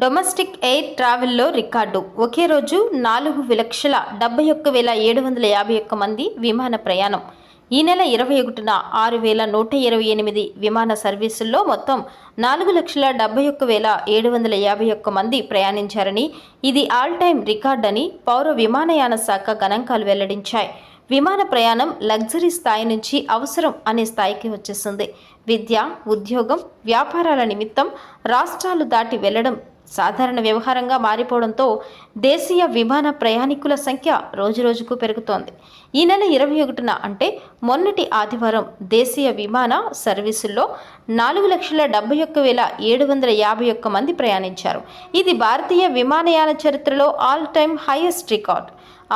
Domestic air ట్రావెల్లో record. ఒకే రోజు నాలుగు లక్షల డెబ్బై ఒక్క వేల ఏడు వందల యాభై ఒక్క మంది విమాన ప్రయాణం. ఈ నెల ఇరవై ఒకటిన ఆరు వేల నూట ఇరవై ఎనిమిది విమాన సర్వీసుల్లో మొత్తం నాలుగు లక్షల డెబ్బై ఒక్క వేల ఏడు వందల యాభై ఒక్క మంది ప్రయాణించారని ఇది ఆల్ టైమ్ రికార్డ్ అని పౌర విమానయాన శాఖ గణాంకాలు వెల్లడించాయి. విమాన ప్రయాణం లగ్జరీ స్థాయి నుంచి అవసరం అనే స్థాయికి వచ్చేసింది. విద్య ఉద్యోగం వ్యాపారాల నిమిత్తం రాష్ట్రాలు దాటి వెళ్ళడం సాధారణ వ్యవహారంగా మారిపోవడంతో దేశీయ విమాన ప్రయాణికుల సంఖ్య రోజురోజుకు పెరుగుతోంది. ఈ నెల ఇరవై ఒకటిన అంటే మొన్నటి ఆదివారం దేశీయ విమాన సర్వీసుల్లో నాలుగు లక్షల డెబ్బై ఒక్క వేల ఏడు వందల యాభై ఒక్క మంది ప్రయాణించారు. ఇది భారతీయ విమానయాన చరిత్రలో ఆల్ టైమ్ హైయెస్ట్ రికార్డ్.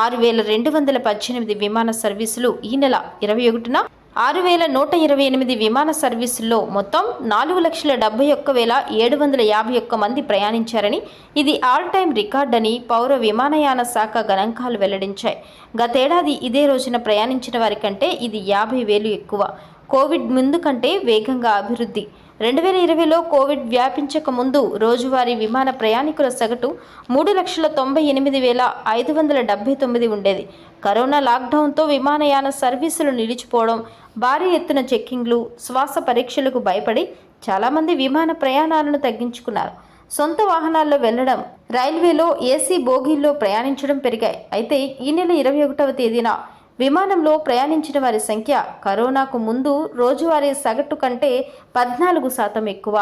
ఆరు వేల రెండు వందల పద్దెనిమిది విమాన సర్వీసులు ఈ నెల ఇరవై ఒకటిన ఆరు వేల నూట ఇరవై ఎనిమిది విమాన సర్వీసుల్లో మొత్తం నాలుగు లక్షల డెబ్బై ఒక్క వేల ఏడు వందల యాభై ఒక్క మంది ప్రయాణించారని ఇది ఆల్ టైమ్ రికార్డ్ అని పౌర విమానయాన శాఖ గణాంకాలు వెల్లడించాయి. గతేడాది ఇదే రోజున ప్రయాణించిన వారి కంటే ఇది యాభై వేలు ఎక్కువ. కోవిడ్ ముందు కంటే వేగంగా అభివృద్ధి. రెండు వేల ఇరవైలో కోవిడ్ వ్యాపించక ముందు రోజువారీ విమాన ప్రయాణికుల సగటు మూడు లక్షల తొంభై ఎనిమిది వేల ఐదు వందల డెబ్బై తొమ్మిది ఉండేది. కరోనా లాక్డౌన్తో విమానయాన సర్వీసులు నిలిచిపోవడం భారీ ఎత్తున చెక్కింగ్లు శ్వాస పరీక్షలకు భయపడి చాలామంది విమాన ప్రయాణాలను తగ్గించుకున్నారు. సొంత వాహనాల్లో వెళ్ళడం రైల్వేలో ఏసీ బోగీల్లో ప్రయాణించడం పెరిగాయి. అయితే ఈ నెల ఇరవై ఒకటవ తేదీన విమానంలో ప్రయాణించిన వారి సంఖ్య కరోనాకు ముందు రోజువారీ సగటు కంటే పద్నాలుగు శాతం ఎక్కువ.